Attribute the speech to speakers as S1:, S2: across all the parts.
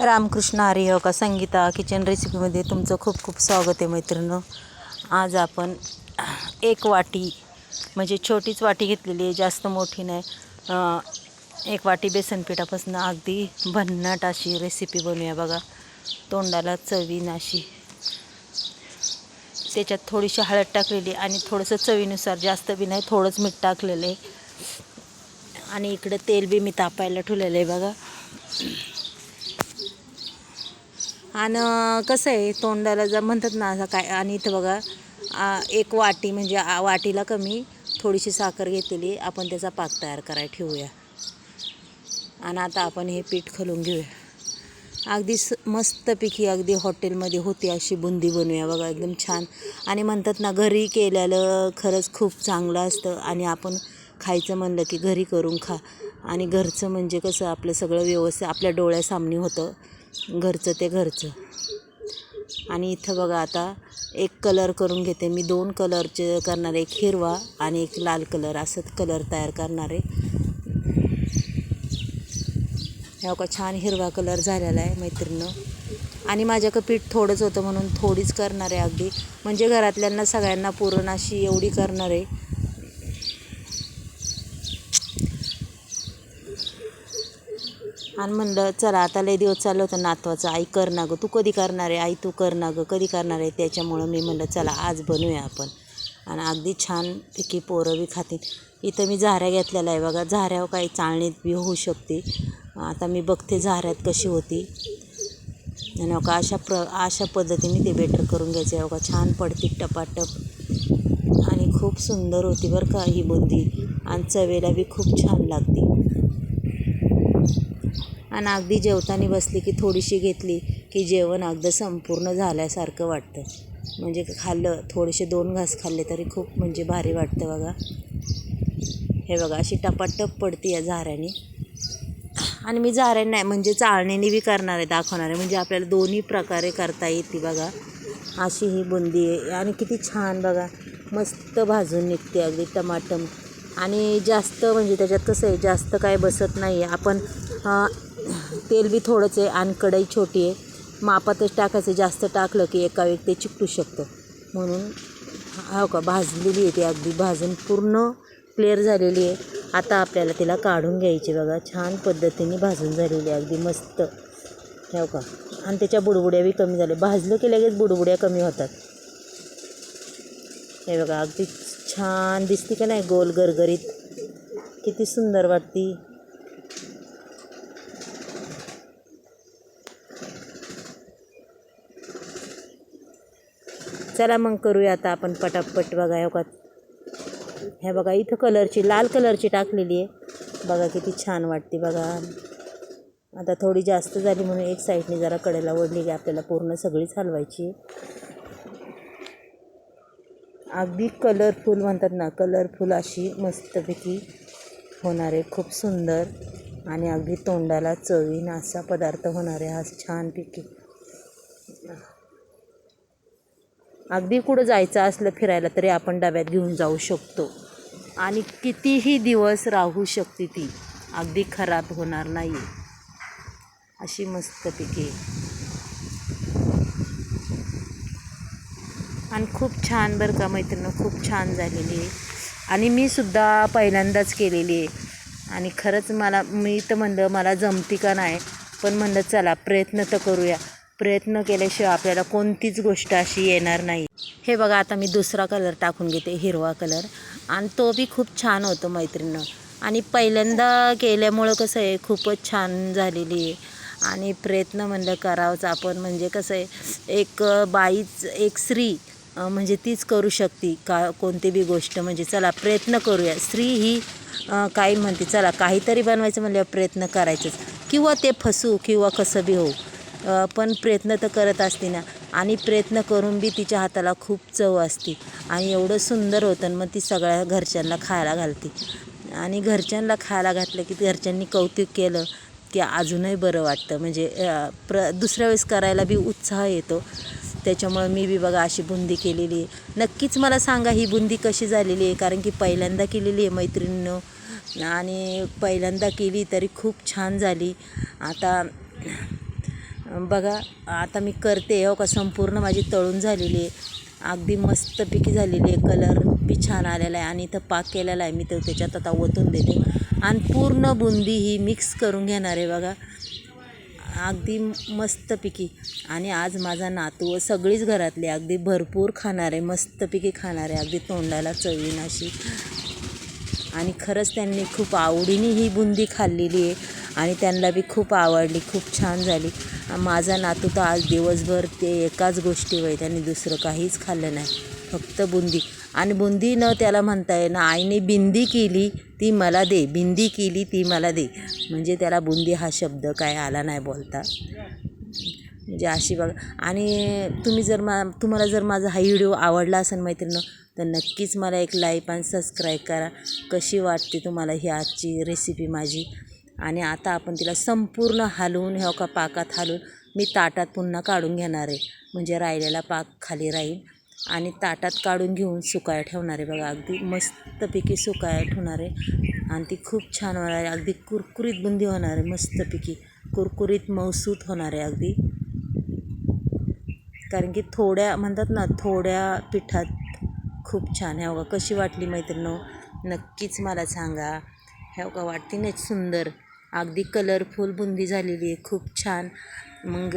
S1: रामकृष्ण आर्य का संगीता किचन रेसिपीमध्ये तुमचं खूप खूप स्वागत आहे मैत्रिणं आज आपण एक वाटी म्हणजे छोटीच वाटी घेतलेली आहे जास्त मोठी नाही. एक वाटी बेसनपिठापासून अगदी भन्नाट अशी रेसिपी बनवूया बघा. तोंडाला चवीन अशी. त्याच्यात थोडीशी हळद टाकलेली आणि थोडंसं चवीनुसार जास्त बी नाही थोडंच मीठ टाकलेलं आहे. आणि इकडं तेल बी मी तापायला ठेवलेलं आहे बघा. आणि कसं आहे तोंडाला जर म्हणतात ना असं काय आणि इथं बघा एक वाटी म्हणजे आ, वाटीला कमी थोडीशी साखर घेतलेली आपण त्याचा पाक तयार करायला ठेवूया. आणि आता आपण हे पीठ खलून घेऊया. अगदी स मस्तपैकी अगदी हॉटेलमध्ये होती अशी बुंदी बनवूया बघा एकदम छान. आणि म्हणतात ना घरी केलेलं खरंच खूप चांगलं असतं आणि आपण खायचं म्हणलं की घरी करून खा. आणि घरचं म्हणजे कसं आपलं सगळं व्यवस्थित आपल्या डोळ्यासामने होतं. घरचं ते घरचं. आणि इथं बघा आता एक कलर करून घेते मी. दोन कलरचे करणार एक हिरवा आणि एक लाल कलर. असं कलर तयार करणार आहे. ह्या का छान हिरवा कलर झालेला आहे मैत्रिणं. आणि माझ्याकडं पीठ थोडंच होतं म्हणून थोडीच करणार आहे अगदी. म्हणजे घरातल्यांना सगळ्यांना पुरण अशी एवढी करणार आहे. आणि म्हणलं चला आता लय दिवस चाललं होतं नातवाचं. आई कर ना गं. तू कधी करणार आहे? आई तू कर ना गं. कधी करणार आहे? त्याच्यामुळं मी म्हणलं चला आज बनवूया आपण. आणि अगदी छानपैकी पोरं बी खातील. इथं मी झाऱ्या घेतलेल्या आहे. बघा झाऱ्यावर काही चाळणीत बी होऊ शकते. आता मी बघते झाऱ्यात कशी होती. आणि अका अशा प्र अशा पद्धतीने ते बेटर करून घ्यायचे आहे. छान पडते टपाटप. आणि खूप सुंदर होती बरं का ही बुंदी. आणि चवेला बी खूप छान लागते. आणि अगदी जेवताना बसली की थोडीशी घेतली की जेवण अगदी संपूर्ण झाल्यासारखं वाटतं. म्हणजे खाल्लं थोडेसे दोन घास खाल्ले तरी खूप म्हणजे भारी वाटतं बघा. हे बघा अशी टपाटप पडते या झाऱ्याने. आणि मी झाऱ्याने नाही म्हणजे चाळणीने बी करणार आहे दाखवणार आहे. म्हणजे आपल्याला दोन्ही प्रकारे करता येते बघा. अशी ही बुंदी आहे. आणि किती छान बघा मस्त भाजून निघते अगदी टमाटम. आणि जास्त म्हणजे त्याच्यात कसं आहे जास्त काय बसत नाही आहे आपण तेल बी थोडंच आहे आणि कढई छोटी आहे. मापातच टाकायचं जास्त टाकलं की एका वेळी ते चिकटू शकतं. म्हणून हो का भाजलेली आहे ती अगदी. भाजून पूर्ण क्लिअर झालेली आहे. आता आपल्याला तिला काढून घ्यायची बघा. छान पद्धतीने भाजून झालेली आहे. अगदी मस्त. हो का? आणि त्याच्या बुडबुड्या बी कमी झाल्या. भाजलं की लगेच बुडबुड्या कमी होतात. हे बघा अगदी छान दिसते का नाही? गोल गरगरीत. किती सुंदर वाटती. चला मग करूया आता आपण पटापट बघा हो का ह्या बघा इथं कलरची लाल कलरची टाकलेली आहे. बघा किती छान वाटते बघा. आता थोडी जास्त झाली म्हणून एक साईडने जरा कडेला ओढली की आपल्याला पूर्ण सगळीच हलवायची. अगदी कलरफुल म्हणतात ना कलरफुल अशी मस्तपैकी होणार आहे खूप सुंदर. आणि अगदी तोंडाला चवीन असा पदार्थ होणार आहे हा छानपैकी. अगदी कुठं जायचं असलं फिरायला तरी आपण डब्यात घेऊन जाऊ शकतो. आणि कितीही दिवस राहू शकते ती अगदी खराब होणार नाही अशी मस्त पिके. आणि खूप छान बरं का मैत्रिणी खूप छान झालेली आहे. आणि मी सुद्धा पहिल्यांदाच केलेली आहे. आणि खरंच मला मी तर म्हणलं मला जमती का नाही पण म्हणलं चला प्रयत्न तर करूया. प्रयत्न केल्याशिवाय आपल्याला कोणतीच गोष्ट अशी येणार नाही. हे बघा आता मी दुसरा कलर टाकून घेते हिरवा कलर आणि तो बी खूप छान होतो मैत्रिणं आणि पहिल्यांदा केल्यामुळं कसं आहे खूपच छान झालेली आहे. आणि प्रयत्न म्हणलं करावंच आपण. म्हणजे कसं आहे एक बाईच एक स्त्री म्हणजे तीच करू शकते का कोणती बी गोष्ट. म्हणजे चला प्रयत्न करूया. स्त्री ही काही म्हणते चला काहीतरी बनवायचं म्हणल्यावर प्रयत्न करायचंच. किंवा ते फसू किंवा कसं बी होऊ. पण प्रयत्न तर करत असते ना. आणि प्रयत्न करून बी तिच्या हाताला खूप चव असते. आणि एवढं सुंदर होतं आणि मग ती सगळ्या घरच्यांना खायला घालते. आणि घरच्यांना खायला घातलं की घरच्यांनी कौतुक केलं की अजूनही बरं वाटतं. म्हणजे प्र दुसऱ्या वेळेस करायला बी उत्साह येतो. त्याच्यामुळं मी बी बघा अशी बुंदी केलेली. आहे नक्कीच मला सांगा ही बुंदी कशी झालेली आहे? कारण की पहिल्यांदा केलेली आहे मैत्रिणीनं. आणि पहिल्यांदा केली तरी खूप छान झाली. आता बघा आता मी करते हो का संपूर्ण माझी तळून झालेली आहे. अगदी मस्तपैकी झालेली आहे. कलर बी छान आलेला आहे आणि इथं पाक केलेला आहे. मी तो त्याच्यात आता ओतून देते. आणि पूर्ण बुंदी ही मिक्स करून घेणार आहे बघा. अगदी मस्तपैकी. आणि आज माझा नातू व सगळीच घरातली अगदी भरपूर खाणार आहे. मस्तपैकी खाणार आहे. अगदी तोंडाला चवीन अशी आणि खरंच त्यांनी खूप आवडीने ही बुंदी खाल्लेली आहे. आणि त्यांना बी खूप आवडली. खूप छान झाली. माझा नातू तर आज दिवसभर ते एकाच गोष्टी वय त्याने दुसरं काहीच खाल्लं नाही. फक्त बुंदी. आणि बुंदी न त्याला म्हणता येईना आईने बिंदी केली ती मला दे. बिंदी केली ती मला दे. म्हणजे त्याला बुंदी हा शब्द काय आला नाही बोलता. म्हणजे अशी बघा. आणि तुम्ही जर मा तुम्हाला जर माझा हा व्हिडिओ आवडला असेल मैत्रिणं तर नक्कीच मला एक लाईक आणि सबस्क्राईब करा. कशी वाटते तुम्हाला ही आजची रेसिपी माझी? आणि आता आपण तिला संपूर्ण हलवून ह्या का पाकात हलवून मी ताटात पुन्हा काढून घेणार आहे. म्हणजे राहिलेला पाक खाली राहील आणि ताटात काढून घेऊन सुकाया ठेवणार आहे. बघा अगदी मस्तपैकी सुकाया ठेवणार आहे. आणि ती खूप छान होणार आहे. अगदी कुरकुरीत बुंदी होणार आहे. मस्तपैकी कुरकुरीत मौसूत होणार आहे अगदी. कारण की थोड्या म्हणतात ना थोड्या पिठात खूप छान. ह्या बघा कशी वाटली मैत्रिणी नक्कीच मला सांगा. ह्या का वाटते ना सुंदर अगदी कलरफुल बुंदी झालेली आहे. खूप छान. मग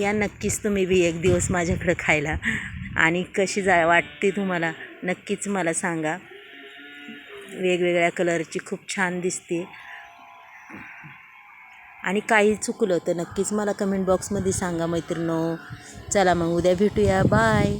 S1: या नक्कीच तुम्ही बी एक दिवस माझ्याकडं खायला. आणि कशी जा वाटते तुम्हाला? नक्कीच मला सांगा. वेगवेगळ्या कलरची खूप छान दिसते. आणि काही चुकलं तर नक्कीच मला कमेंट बॉक्समध्ये सांगा मैत्रिणी. चला मग उद्या भेटूया. बाय